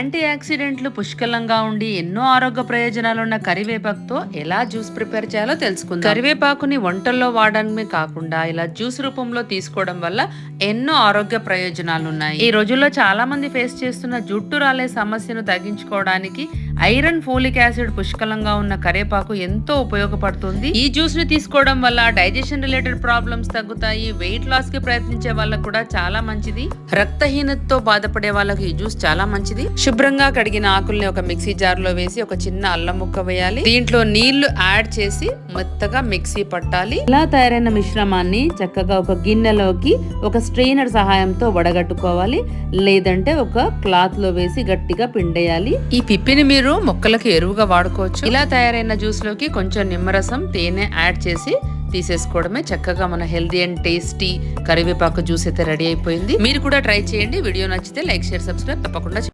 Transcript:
Anti ఆక్సిడెంట్లు పుష్కలంగా ఉండి ఎన్నో ఆరోగ్య ప్రయోజనాలు ఉన్న కరివేపాకుతో ఎలా జ్యూస్ ప్రిపేర్ చేయాలో తెలుసుకుందాం. కరివేపాకుని వంటల్లో వాడడమే కాకుండా ఇలా జ్యూస్ రూపంలో తీసుకోవడం వల్ల ఎన్నో ఆరోగ్య ప్రయోజనాలు ఉన్నాయి ఈ రోజుల్లో చాలా మంది ఫేస్ చేస్తున్న జుట్టు రాలే సమస్యను తగ్గించుకోవడానికి ఐరన్ ఫోలిక్ యాసిడ్ పుష్కలంగా ఉన్న కరివేపాకు ఎంతో ఉపయోగపడుతుంది. ఈ జ్యూస్ని తీసుకోవడం వల్ల డైజెషన్ రిలేటెడ్ ప్రాబ్లమ్స్ తగ్గుతాయి. వెయిట్ లాస్కి ప్రయత్నించే వాళ్ళకు కూడా చాలా మంచిది. రక్తహీనతతో బాధపడే వాళ్ళకి ఈ జ్యూస్ చాలా మంచిది. శుభ్రంగా కడిగిన ఆకుల్ని ఒక మిక్సీ జార్లో వేసి ఒక చిన్న అల్లం ముక్క వేయాలి. దీంట్లో నీళ్ళు యాడ్ చేసి మెత్తగా మిక్సీ పట్టాలి. ఇలా తయారైన మిశ్రమాన్ని చక్కగా ఒక గిన్నెలోకి ఒక స్ట్రెయినర్ సహాయంతో వడగట్టుకోవాలి. లేదంటే ఒక క్లాత్లో వేసి గట్టిగా పిండేయాలి. ఈ పిప్పిని మీరు మొక్కలకు ఎరువుగా వాడుకోవచ్చు. ఇలా తయారైన జ్యూస్లోకి కొంచెం నిమ్మరసం తేనె యాడ్ చేసి తీసేసుకోవడమే చక్కగా మన హెల్దీ అండ్ టేస్టీ కరివేపాకు జ్యూస్ అయితే రెడీ అయిపోయింది. మీరు కూడా ట్రై చేయండి. వీడియో నచ్చితే లైక్ షేర్ సబ్స్క్రైబ్ తప్పకుండా